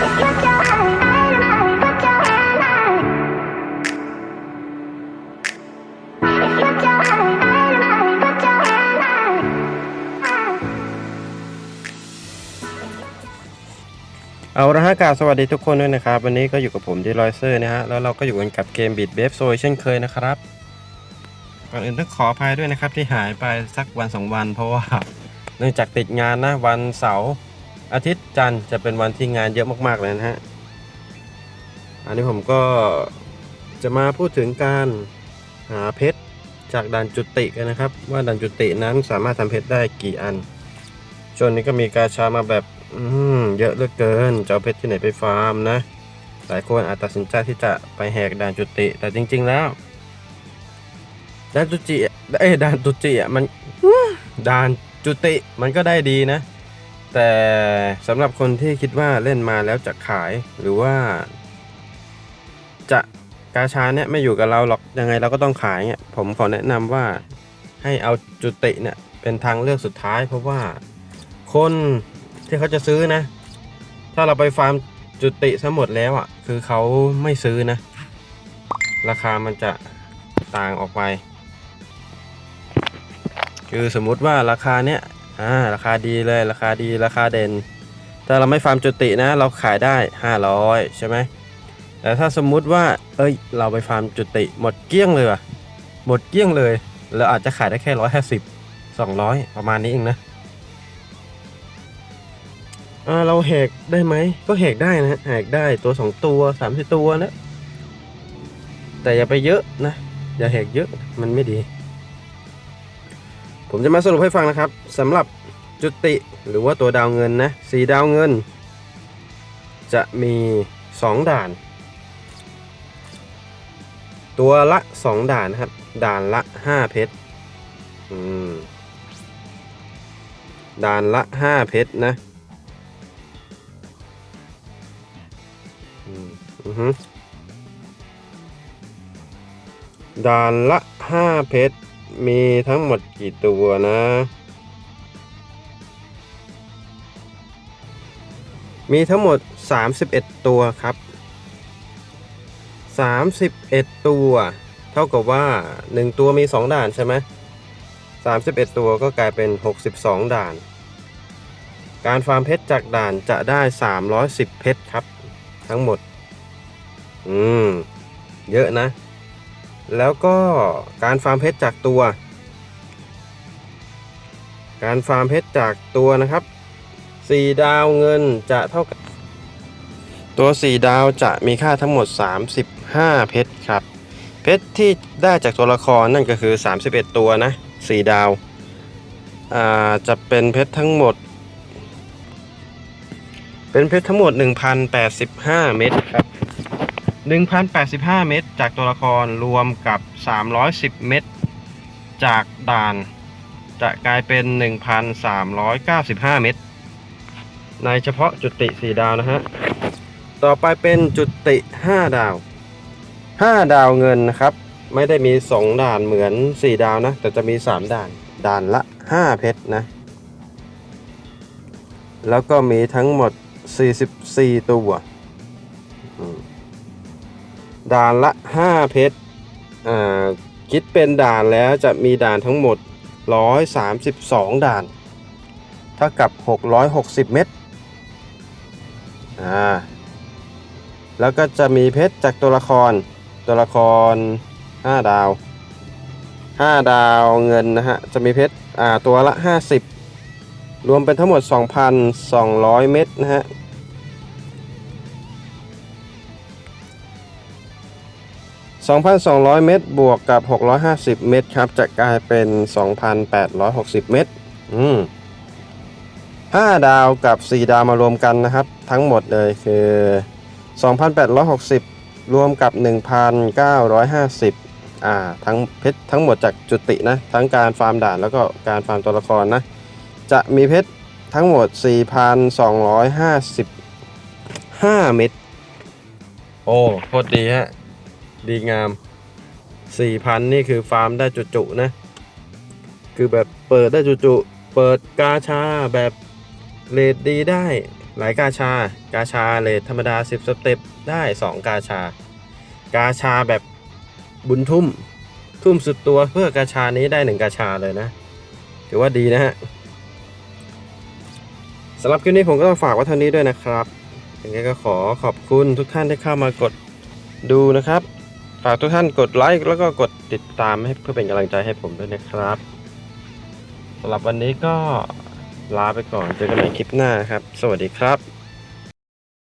เอาละฮะกาสวัสดีทุกคนด้วยนะครับ วันนี้ก็อยู่กับผมดีลอยเซอร์นะฮะ แล้วเราก็อยู่กันกับเกมบีดเบฟโซยเช่นเคยนะครับ ก่อนอื่นต้องขออภัยด้วยนะครับที่หายไปสักวันสองวัน เพราะว่าเนื่องจากติดงานนะวันเสาร์ อาทิตย์จันทร์จะเป็นวันที่งานเยอะมากๆเลยนะฮะ อันนี้ผมก็จะมาพูดถึงการหาเพชรจากด่านจุติกันนะครับ ว่าด่านจุตินั้นสามารถทำเพชรได้กี่อันช่วงนี้ก็มีกาชามาแบบอืเยอะเหลือเกินจะเอาเพชรที่ไหนไปฟาร์มนะ หลายคนอาจตัดสินใจที่จะไปแหกด่านจุติ แต่จริง ๆ แล้วด่านจุติเอ้ด่านจุติอะมันด่านจุติมันก็ได้ดีนะ แต่สำหรับคนที่คิดว่าเล่นมาแล้วจะขายหรือว่า จะกาชาเนี่ยไม่อยู่กับเราหรอกยังไงเราก็ต้องขายเนี่ยผมขอแนะนำว่าให้เอาจุติเนี่ยเป็นทางเลือกสุดท้าย เพราะว่าคนที่เขาจะซื้อนะ ถ้าเราไปฟาร์มจุติซะหมดแล้วอะ คือเขาไม่ซื้อนะ ราคามันจะต่างออกไป คือสมมุติว่าราคาเนี้ย อ่าราคาดีเลยราคาดีราคาเด่น ถ้าเราไม่ฟาร์มจุตินะ เราขายได้ 500 ใช่ไหมแต่ถ้าสมมุติว่า เอ้ย เราไปฟาร์มจุติ หมดเกลี้ยงเลยว่ะหมดเกลี้ยงเลยเราอาจจะขายได้แค่ร้อยห้าสิบสองร้อยประมาณนี้เองนะเราแหกได้ไหม ก็แหกได้นะแหกได้ตัวสองตัวสามสิบตัวนะ แต่อย่าไปเยอะนะ อย่าแหกเยอะมันไม่ดี ผมจะมาสรุปให้ฟังนะครับสำหรับจุติหรือว่าตัวดาวเงินนะสีดาวเงิน จะมีสองด่าน ตัวละสองด่านครับ ด่านละห้าเพชรด่านละห้าเพชรนะด่านละห้าเพชร มีทั้งหมดกี่ตัวนะ มีทั้งหมด 31 ตัวครับ 31 ตัว เท่ากับว่า 1 ตัวมี 2 ด่านใช่ไหม31 ตัวก็กลายเป็น 62 ด่าน การฟาร์มเพชรจากด่านจะได้ 310 เพชรครับ ทั้งหมด อืม เยอะนะ แล้วก็การฟาร์มเพชรจากตัว การฟาร์มเพชรจากตัวนะครับ 4 ดาวเงินจะเท่ากับ ตัว 4 ดาวจะมีค่าทั้งหมด 35 เพชรครับ เพชรที่ได้จากตัวละครนั่นก็คือ 31 ตัวนะ 4 ดาวาจะเป็นเพชรทั้งหมด เป็นเพชรทั้งหมด 1,085 เม็ดครับ 1,085 เม็ดจากตัวละครรวมกับ 310 เม็ดจากด่าน จะกลายเป็น 1,395 เม็ดในเฉพาะจุติ 4 ดาวนะฮะ ต่อไปเป็นจุติ 5 ดาว 5 ดาวเงินนะครับ ไม่ได้มี 2 ด่านเหมือน 4 ดาวนะ แต่จะมี 3 ด่าน ด่านละ 5 เพชรนะ แล้วก็มีทั้งหมด 44 ตัวอืม ด่านละ 5 เพชรอ่าคิดเป็นด่านแล้วจะมีด่านทั้งหมด 132 ด่าน เท่ากับ 660 เม็ดอ่าแล้วก็จะมีเพชรจากตัวละคร ตัวละคร 5 ดาว 5 ดาวเงินนะฮะ จะมีเพชรอ่าตัวละ 50 รวมเป็นทั้งหมด 2,200 เม็ดนะฮะ 2,200 เมตร บวกกับ 650 เมตรครับ จะกลายเป็น 2,860 เมตร อืม5ดาวกับ 4 ดาวมารวมกันนะครับ ทั้งหมดเลยคือ 2,860 รวมกับ 1,950 อ่า ทั้งเพชรทั้งหมดจากจุตินะ ทั้งการฟาร์มด่านแล้วก็การฟาร์มตัวละครนะ จะมีเพชรทั้งหมด 4,255 เม็ด โอ้โคตรดีฮะ ดีงาม 4,000 นี่คือฟาร์มได้จุๆนะ คือแบบเปิดได้จุๆเปิดกาชาแบบเลดดีได้ หลายกาชา กาชาเลทธรรมดา 10 สเต็ปได้ 2 กาชา กาชาแบบบุญทุ่ม ทุ่มสุดตัวเพื่อกาชานี้ได้ 1 กาชาเลยนะ ถือว่าดีนะฮะสำหรับคลิปนี้ผมก็ต้องฝากไว้เท่านี้ด้วยนะครับยังไงก็ขอขอบคุณทุกท่านที่เข้ามากดดูนะครับ ฝากทุกท่านกดไลค์แล้วก็กดติดตามให้เพื่อเป็นกำลังใจให้ผมด้วยนะครับสำหรับวันนี้ก็ลาไปก่อนเจอกันใหม่คลิปหน้าครับ สวัสดีครับ